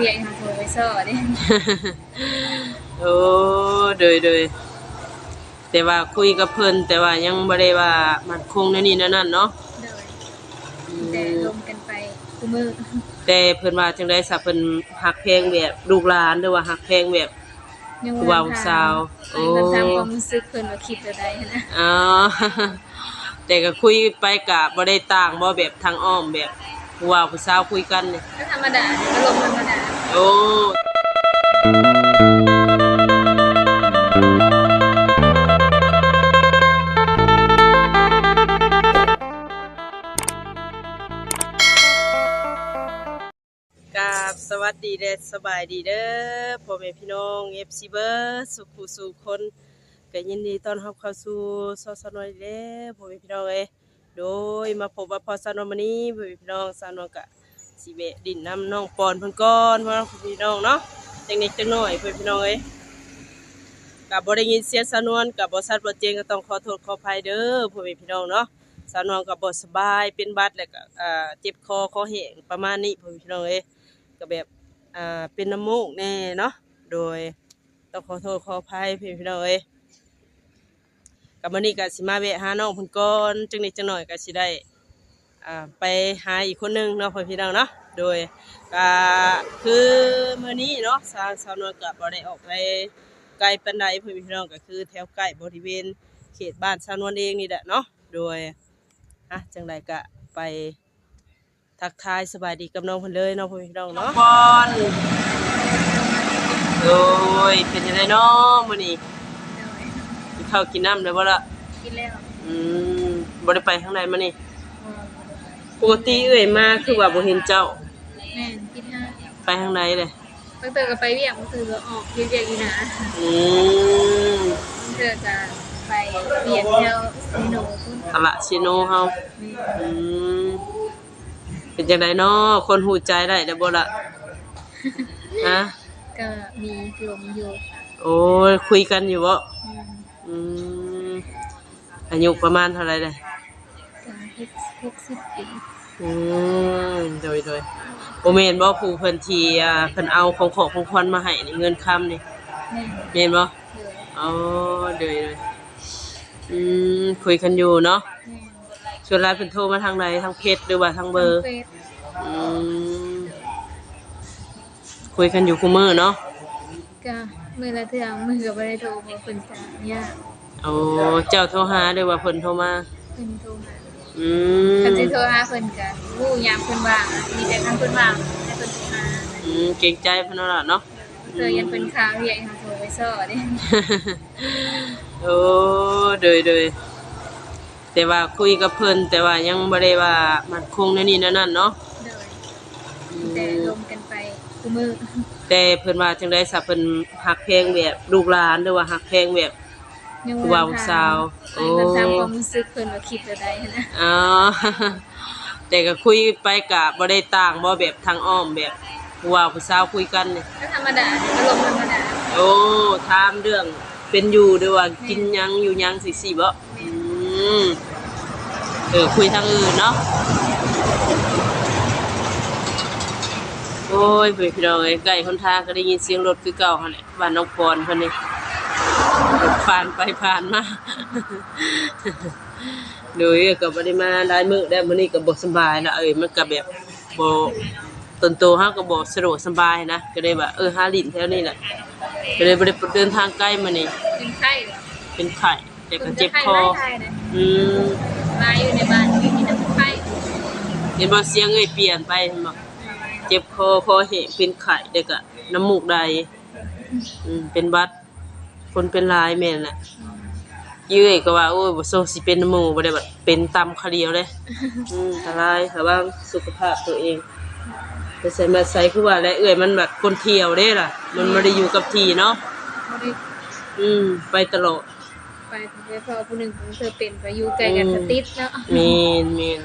เรียกหาโทรไปซ่อเด้โอ้โดยโดยแต่ว่าคุยกับเพิ่นแต่ว่ายังบ่ได้ว่ามันคงในนี้นั่นนั่นเนาะโดยแต่ลมกันไปคู่มือแต่เพิ่นว่าจังได๋ซะเพิ่นฮักเพลงแบบลูกหลานหรือว่าฮักเพลงแบบยังผู้บ่าวสาวโอ้โอ้ทำความรู้สึกเพิ่นว่าคิดจะได้นะอ๋อแต่ก็คุยไปกะบ่ได้ต่างบ่แบบทางอ้อมแบบผู้ว่าผู้สาวคุยกันนี่ก็ธรรมดาอารมณ์ธรรมดา โอ้กราบสวัสดีเด้สบายดีเด้อพ่อแม่พี่น้อง FC เบิร์สุขสู่คนก็ยินดีต้อนรับเข้าสู่ซอสนอยเด้อพ่อแม่พี่น้องเอ้ยโดยมาพบว่าพอสานวนนี้พ่อแม่พี่น้องสานวนกะ สิเวะดินน้ำน้องปอนเพิ่นก่อนพ่อแม่พี่น้องเนาะจังนิดจังน้อยพ่อแม่พี่น้องเอ้ยกับ่ได้ยินเสียสนวนกับบ่ชัดบ่เจงก็ต้องขอโทษขออภัยเด้อพ่อแม่พี่น้องเนาะสนวนก็บ่สบายเป็นบัดแล้วก็เจ็บคอคอแห้งประมาณนี้พ่อแม่พี่น้องเอ้ยก็แบบเป็นน้ำมูกแน่เนาะโดยต้องขอโทษขออภัยพี่พี่น้องเอ้ยกับมื้อนี้ก็สิมาแวะหาน้องเพิ่นก่อนจังนิดจังหน่อยก็สิได้ ไปหาอีกคนหนึงเนาะพี่พี่น้องเนาะโดยก็คือมื้อนี้เนาะสาวสาวนวลก็บ่ได้ออกไปไกลปานใดพี่พี่น้องก็คือแถวใกล้บริเวณเขตบ้านสาวนวลเองนี่แหละเนาะโดยอะจังไดก็ไปทักทายสบายดีกับน้องเพิ่นเลยเน้องพ่อพี่น้องเนาะบอลโอ้ยเป็นยังไงเนาะมื้อนี้โดยกินข้าวกินน้ำได้บ่ล่ะกินแล้วอืมบ่ได้ไปทางใดมานี่ ปกติเอ้ยมาคือว่าบ่เห็นเจ้าแม่นกินห้าไปทางใดเลยบางเตอก็ไปเวียกบางเตอก็ออกเวียกอยู่นะอืมบางเตอก็ไปเวียกแถวซีโนพุ่นตลาดชิโนเฮาแม่นอืมเป็นจังไดเนาะคนหูใจได้ได้บ่ล่ะฮะก็มีลมอยู่โอ้ยคุยกันอยู่บ่แม่นอืมอายุประมาณเท่าไหร่เลย ก็หกสิบปี อืมโดยโดยโอเมนบ่ผู้เพิ่นที่อ่าเพิ่นเอาของของของขวัญมาให้นี่เงินคำนี่แม่นแม่นบ่เลยอ๋อโดยโดยอืมคุยกันอยู่เนาะแม่นส่วนรายเพิ่นโทรมาทางใดทางเพจหรือว่าทางเบอร์เฟซอืมคุยกันอยู่คุมื้อเนาะก็มือละเทื่อมือก็บ่ได้โทรเพราะเพิ่นก็ยากโอ้เจ้าโทรหาหรือว่าเพิ่นโทรมาเพิ่นโทรหา อืมคันสิโทรหาเพิ่นก็รู้ยามเพิ่นว่างอะมีแต่คันเพิ่นว่างให้เพิ่นโทรหาอืมเกรงใจเพิ่นเนาะล่ะเนาะ เธอยังเป็นข่าวเรียกหาโทรไปซ่อเด้โอ้โดยโดยแต่ว่าคุยกับเพิ่นแต่ว่ายังบ่ได้ว่ามันคงในนี้นั่นนั่นเนาะโดยแต่ลมกันไปคู่มือแต่เพิ่นว่าจังได๋ซะเพิ่นฮักเพลงแบบลูกหลานหรือว่าฮักเพลงแบบ ยังผู้บ่าวสาวโอ้โอ้ทำความรู้สึกเพิ่นว่าคิดจะได้นะอ๋อ แต่ก็คุยไปกะบ่ได้ต่างบ่แบบทางอ้อมแบบผู้ว่าผู้สาวคุยกันนี่ก็ธรรมดาอารมณ์ธรรมดาโอ้ถามเรื่องเป็นอยู่หรือว่ากินหยังอยู่หยังสิสิบ่อืมเออคุยทางอื่นเนาะโอ้ยพี่พี่น้องเอ้ยใกล้คนทางก็ได้ยินเสียงรถคือเก่าหั่นแหละบ้านน้องปอนเพิ่นนี่รถ ผ่านไปผ่านมาโดยก็บ่ได้มาหลายมื้อแล้วมื้อนี้ก็บ่สำบายนะเอ้ยมันก็แบบบ่ตนโตเฮาก็บ่สะดวกสบายนะก็เลยว่าเออหาลิ้นแถวนี้แหละก็เลยบ่ได้เดินทางไกลมื้อนี้เป็นไข้เหรอเป็นไข้แต่ก็เจ็บคอพิ่นจะไข้ไข้นะอืมมาอยู่ในบ้านมีแต่คนไข้เห็นบ่เสียงเอ้ยเปลี่ยนไปเห็นบ่เจ็บคอคอแห้งเป็นไข้แล้วก็น้ำมูกไดอืมเป็นหวัด คนเป็นหลายแม่นแหละเย้ยก็ว่าโอ้ยบ่โซสิเป็นหมู่บ่ได้แบบเป็นตำคาเดียวเลยอืมอันตรายระวังสุขภาพตัวเองไปใส่มาใส่คือว่าและเอ้ยมันแบบคนเที่ยวเด้ล่ะ มันบ่ได้อยู่กับที่เนาะบ่ได้อืมไปตลอดไปไปพอผู้หนึ่งผู้เธอเป็นไปอยู่ไกลกันสติดเนาะแม่นแม่น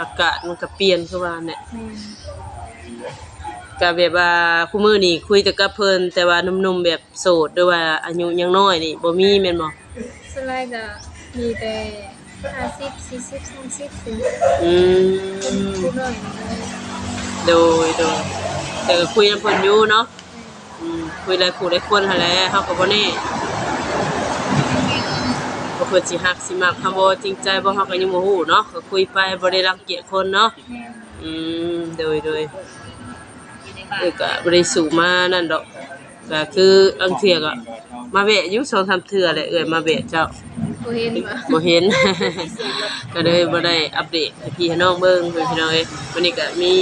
อากาศมันก็เปลี่ยนคือว่าเนี่ย แม่น ก็แบบว่าคู่มื้อนี้คุยแต่กับเพิ่นแต่ว่าหนุ่มๆแบบโสดหรือว่าอายุยังน้อยนี่บ่มีแม่นบ่สไลด์ก็มีแต่ห้าสิบสี่สิบสามสิบสี่อืมผู้น้อยนี่เลยโดยโดยแต่ก็คุยกันเพิ่นอยู่เนาะอืมคุยหลายผู้หลายคนหั่นแหละเฮาก็บ่แน่บ่เพิ่นสิฮักสิมักเฮาบ่จริงใจบ่เฮาก็ยังบ่ฮู้เนาะก็คุยไปบ่ได้รังเกียจคนเนาะแม่อืมโดยโดย เอ้ยก็บ่ได้สูงมานั่นดอกก็คืออังเทื่อก็มาแวะอยู่2-3เทื่อแหละเอ้ยมาแวะเจ้าบ่เห็นบ่บ่เห็น ก็เลยบ่ได้อัปเดตให้พี่ให้น้องเบิ่งเพิ่นพี่น้องเอ้ยวันนี้ก็มี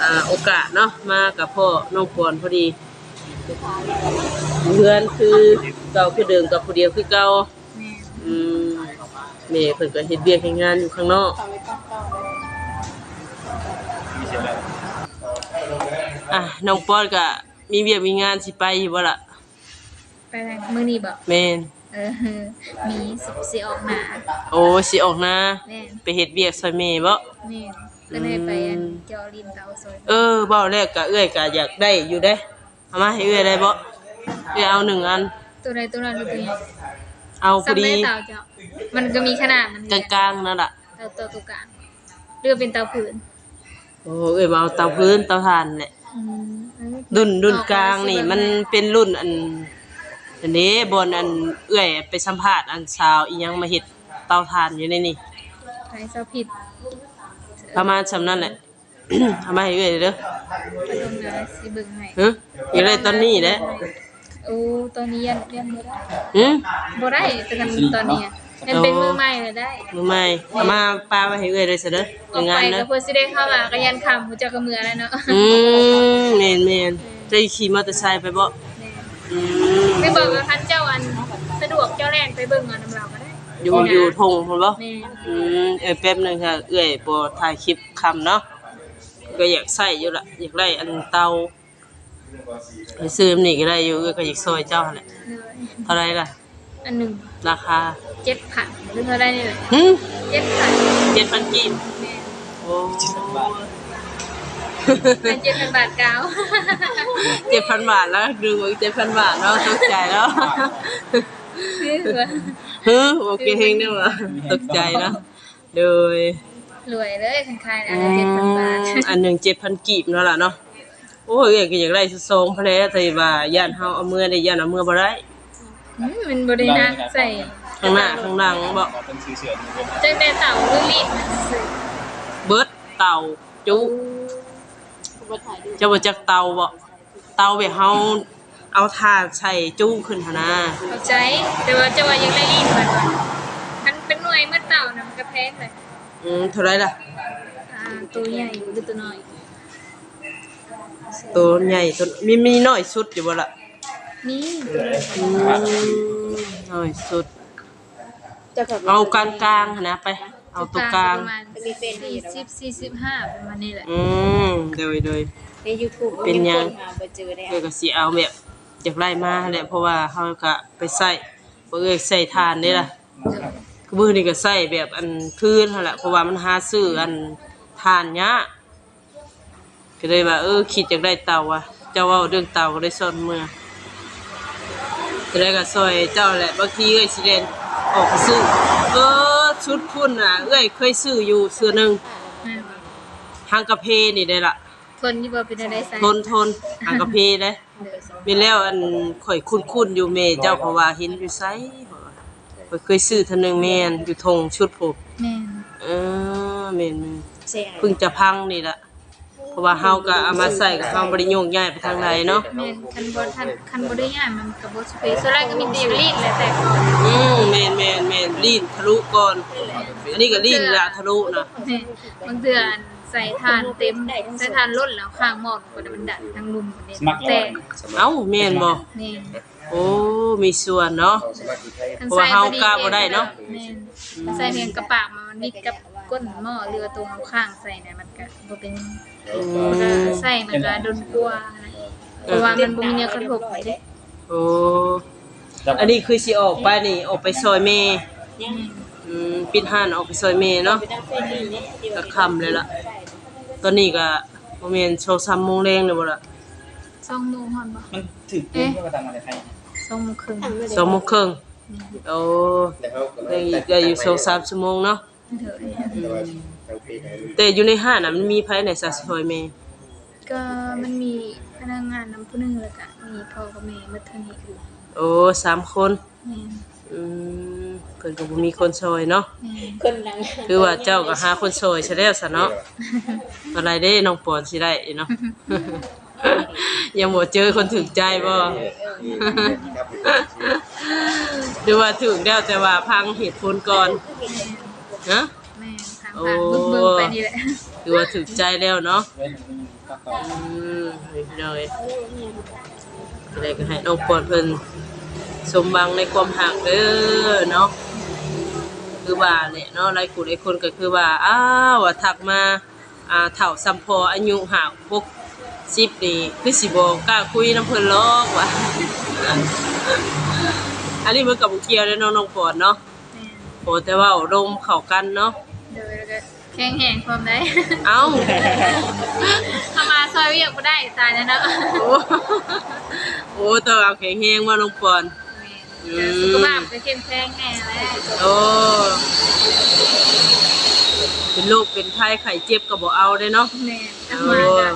อ่าโอกาสเนาะมากับพ่อน้องปอนพอดีเพื่อนคือเก่าคือเดิมกับผู้เดียวคือเก่าแม่อืมแม่เพิ่นก็เฮ็ดเวียกเฮ็ดงานอยู่ข้างนอกอ่ะน้องปอนก็มีเวียกมีงานสิไปอยู่บ่ล่ะไปทางมื้อนี้บ่แม่นเออ มีสิสิออกหน้าโอ้สิออกนาแม่นไปเฮ็ดเวียกซอยแม่บ่แม่นก็เลยไปอันเจอริมเตาซอยเออเบ้าแรกก็เอื้อยก็อยากได้อยู่เด้เอามาให้เอื้อยได้บ่เอื้อยเอาหนึ่งอัน ตัวใดตัวนั้นตัวใหญ่เอาพอซ้ำดีได้เตาเจ้ามันก็มีขนาดมันกลางๆนั่นล่ะเตาตัวตัวกลางเรือเป็นเตาผืนโอ้เอื้อยมาเอาเตาพื้นเตาถ่านแหละอืมเออ รุ่นรุ่นกลางนี่ มันเป็นรุ่นอันอันนี้บนอันเอื้อยไปสัมภาษณ์อันชาวอีหยังมาเฮ็ดเตาถ่านอยู่ในนี่ใครเซาผิดประมาณซำนั้นแหละเอามาให้เอื้อยเด้อกระดมนะสิเบิ่งให้ฮะอยากได้ตอนนี้แหละโอ้ตอนนี้ยันยันบ่ได้หึบ่ได้แต่กันตอนนี้อะ ยังเป็นมือใหม่เลยได้มือใหม่เอามาปาไว้ให้เอื้อยเลยซะเด้อออกงาไปนเด้ก็อเพื่อสิได้เข้ามาก็ยันคำหูจักกระเมือแล้วเนาะอืมแม่นแม่นจะขี่มอเตอร์ไซค์ไปบ่อืมไม่บอกว่าคันเจ้าอันสะดวกเจ้าแรงไปเบิ่งเอาน้ำเราก็ได้อยู่อยู่ทงพุ่นบ่ แม่อืมเออแป๊บหนึงค่ะเอื้อยบ่ถ่ายคลิปคำเนาะก็อยากใส่อยู่ละอยากได้อันเตาไปซื้ออันนี่ก็ได้อยู่เอื้อยก็อยากซอยเจ้าหั่นแหละเลยเท่าไหร่ล่ะอันหนึ่ง ราคาเจ็ดพันหรือเท่าไรนี่เลยหึเจ็ดพัน7,000กีบแม่โอ้เป็นเจ็ดพันบาทเก้า7,000บาทแล้วดู7,000บาทเนาะตกใจแล้วคือว่าฮึโอเคเฮงเด้อว่ะตกใจเนาะโดยรวยเลยคันคายอันละเจ็ดพันบาทอันหนึ่งเจ็ดพันกีบเนาะล่ะเนาะโอ้ยอยากก็อยากได้ซองพะแลแต่ว่าย่านเฮาเอามือได้ย่านเอามือบ่ได้ อืมมันบริณาใส่ข้างหน้าข้างหลังบ่เป็นชื่อเสือนี่เป็นจังแต่เต่าหรือลีดมันซื้อเบิดเตาจุจะบ่จักเตาบ่เตาแบบเฮาเอาถ่านใส่จุขึ้นหั่นนะเข้าใจแต่ว่าจะว่ายังได้ลีดมันว่ามันเป็นหน่วยเมื่อเต่านะมันก็แพงเลยอืมเท่าไหร่ล่ะอ่าตัวใหญ่หรือตัวน้อยตัวใหญ่ตัวมีมีน้อยสุดอยู่บ่ล่ะ นี่ตัวน้อยอืมน้อยสุดเอากลางๆหั่นนะไป เอาตัวกลาง ประมาณสี่สิบสี่สิบห้าประมาณนี้แหละอืมโดยโดย ใน YouTube เป็นยัง มีคหาบ่เจอได้เอ้ยก็สิเอาแบบอยากไล่มาแหละเพราะว่าเฮาก็ไปใส่บ่เอ้ยใส่ทานนี่ล่ะคือมื้อนี้ก็ใส่แบบอันคืนหั่นแหละเพราะว่ามันหาซื้ออันทานยากก็เลยว่าเออคิดอยากได้เตาว่ะเจ้าเว้าเรื่องเตาก็ได้สอนเมื่อ ก็เลยก็ซอยเจ้าแหละบางทีเอ้ยสิเล่นออกไปซื้อเออชุดพุ่นน่ะเอ้ยเคยซื้ออยู่เสื้อหนึงแม่หางกะเพนี่ได้ล่ะทนอยู่บ่เป็นอะไรใส่ทนทนหางกะเพเด้มีแล้วอันข่อยคุ้นๆอยู่เมเจ้าเพราะว่าเห็นอยู่ไสข่อยเคยซื้อเทอนึงแม่นอยู่ทงชุดผมแม่นเออแม่นใช่ๆเพิ่งจะพังนี่ล่ะ เพราะว่าเฮาก็เอามาใส่กับเฮาบ่ได้โยกย้ายไปทางใดเนาะแม่นคันบ่ทันคันบ่ได้ย่านมันก็บ่สเปซส่วนแรกก็มีแต่อย่างลีดแหละแต่ก่อนอืมแม่นแม่นแม่นลีนทะลุก่อน อันนี้ก็ลีนละทะลุนะแม่นบางเดือนใส่ทานเต็มใส่ทานล้นแล้วข้างหม้อก็มันดันทั้งลุมเด็นสมัครแต่เอ้าแม่นบ่แม่นโอ้มีส่วนเนาะคันเพราะว่าเฮากล้าบ่ได้เนาะ แม่นมันใส่เพียงกระปากมันมิดกับ ก้นหม้อเรือตัวข้างๆใส่เนี่ยมันก็บ่เป็นอืมันก็มใส่มันก็โดนกลัวนะเพราะว่ามันบ่มีเนื้อกระทบเด้โอ้อันนี้คือสิออกไปนี่ออกไปซอยเมยังอืมปิดห้านออกไปซอยเมเนาะไปทางเฟซนี่เนี่ยที่ก็ค่ำเลยล่ะ ตอนนี้ก็ประมาณ2-3โมงแรงเลยบ่ล่ะ2โมงฮอดบ่มันถือปืนเพื่อมาทำอะไรให้2โมงครึ่ง2โมงครึ่งโอ้ยังอีกได้อยู่2-3ชั่วโมงเนาะ เถอะแต่อยู่ในห้างน่ะมันมีภายในซะซอยเมก็มันมีพนักงานนำผู้หนึงแล้วก็มีพ่อกับแม่หมดเท่านี้อยู่โอ้สามคน แม่นอืมเพิ่นก็บ่มีคนซอยเนาะ แม่นคนดังคือว่าเจ้าก็หาคนซอยซะแล้วซะเนาะอะไรเด้น้องปอนสิได้เนาะ ยังบ่เจอคนถึกใจบ่หรือว่าถึงแล้วแต่ว่าพังเหตุผลก่อน นะแม่นทางโอ้ผ่านบึ้งๆไปนี่แหละคือว่าถึกใจแล้วเนาะเว้นข้าวตอกอืมนี่พี่น้องเอ้ยอะไรก็ให้น้องปอนเพิ่นสมบังในความหักเด้อเนาะคือว่าแหละเนาะหลายผู้หลายคนก็คือว่าอ้าวว่าทักมาอ่าเฒ่าซัมพออายุห่างพวก10นี่คือสิบ่กล้าคุยนํเพิ่นหรอกว่าอันนี้มันก็บ่เกี่ยวเลยเนาะน้องปอนเนาะแม่น โอ้แต่ว่าลมเข้ากันเนาะเดี๋ยวแล้วก็แข็งแหงความได้ เอ้าถ้ามาซอยเวียกบ่ได้ตายแล้วเนาะโอ้โอ้ต้องเอาแข็งแรงมาน้องปอนแม่นแต่สุขภาพก็เข้มแข็งแน่แหละโอ้เป็นโรคเป็นไข้ไข้เจ็บก็บ่เอาได้เนาะแม่นโอ้ทำมาก็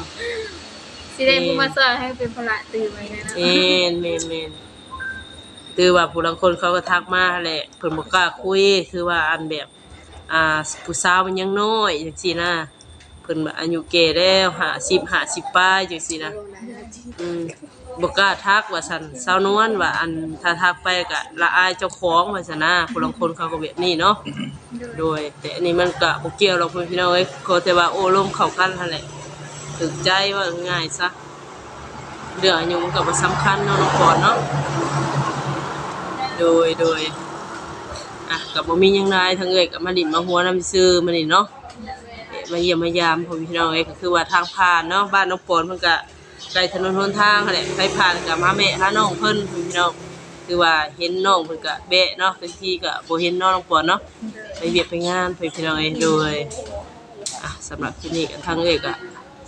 สิได้ผู้มาซอยให้เป็นพละตื่นไว้นะเนาะ เมนเมนเมน คือว่าผู้บางคนเขาก็ทักมาแหละเพิ่นบ่กล้าคุยคือว่าอันแบบอ่าผู้สาวมันยังน้อยจังซี่นะเพิ่นแบบอายุแก่แล้ว50 50ปลายจังซี่นะอืมบ่กล้าทักว่าซั่นสาวนวลว่าอันถ้าทักไปก็ละอายเจ้าของว่าซั่นนะผู้บางคนเขาก็แบบนี้เนาะโดย แต่อันนี้มันก็บ่เกี่ยวหรอกพี่น้องเอ้ยขอแต่ว่าโอ้ลมเข้ากันนั่นแหละถึกใจว่าง่ายซะเรื่องอายุมันก็บ่สำคัญเนาะน้องพรเนาะ โดยโดยอะก็บ่มีหยังหลายทั้งเอ้ยก็มาดินมาหัวน้ำซื่อมานี่เนาะเอ๊ะมาเยี่ยมมายามพอพี่น้องเอ้ยก็คือว่าทางผ่านเนาะบ้านน้องปอนเพิ่นก็ใกล้ถนนหนทางนั่นแหละไปผ่านก็มาแม่หาน้องเพิ่นพี่น้องคือว่าเห็นน้องเพิ่นก็แบะเนาะบางทีก็บ่เห็นน้องน้องปอนเนาะไปเวียดไปงานพี่น้องเอ้ยโดย อะสำหรับที่นี่กันทางเอกอะ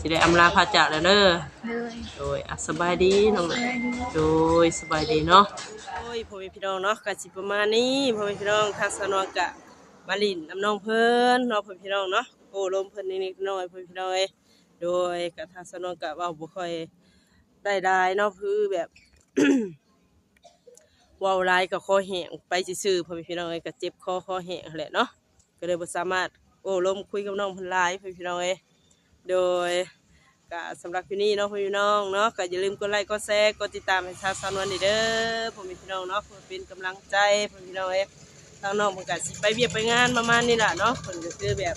สิได้อำลาพาจากแล้วเด้อเลยโดยอะสบายดีน้องเลนะยดี โดยสบายดีเนาะ โอ้ยพ่อแม่พี่น้องเนาะก็สิประมาณนี้พ่อแม่พี่น้องทางสนองกะมาลินน้ำน้องเพิ่นเนาะพ่อแม่พี่น้องเนาะโอ้ลมเพิ่นนิดๆหน่อยๆพ่อแม่พี่น้องเอ้ยโดยกะทางสนองกะเว้าบ่ค่อยได้ได้เนาะคือแบบ เว้าหลายก็คอแห้งไปซื่อๆพ่อแม่พี่น้องเอ้ยก็เจ็บคอคอแห้งแหละเนาะก็เลยบ่สามารถโอ้ลมคุยกับน้องเพันหลายพี่น้องเอ้ย โดยก็สำหรับพี่นี่เนาะพี่น้องเนาะก็อย่าลืมกดไลค์กดแชร์กดติดตามให้ชาวสานวันนี้เด้อผมพี่น้องเนาะเพื่อเป็นกำลังใจพ่อพี่น้องเอ้ยทางน้องเพิ่นก็สิไปเวียกไปงานประมาณนี้แหละเนาะเพิ่นก็คือแบบ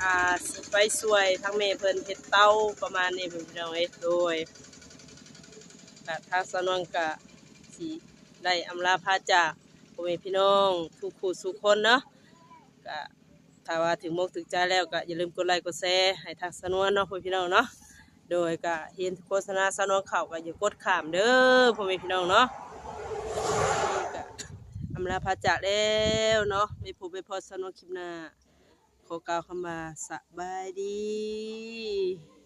อ่าสิไปช่วยทางแม่เพิ่นเฮ็ดเต้าประมาณนี้พี่น้องเอ้ยโดยก็ทางสานวนก็สิได้อำลาพาจากพ่อแม่พี่น้องทุกคู่ทุกคนเนาะก็ ถ้าว่าถึงมกถึงใจแล้วก็อย่าลืมกดไลค์กดแชร์ให้ทางสนวนเนาะพ่อพี่น้องเนาะโดยก็เห็นโฆษณาสนวนเข่าก็อย่ากดข้ามเด้อพ่อแม่พี่น้องเนาะอำลาพาจากแล้วเนาะไม่พูดไปพอสนวนคลิปหน้าขอกล่าวคำว่าสบายดี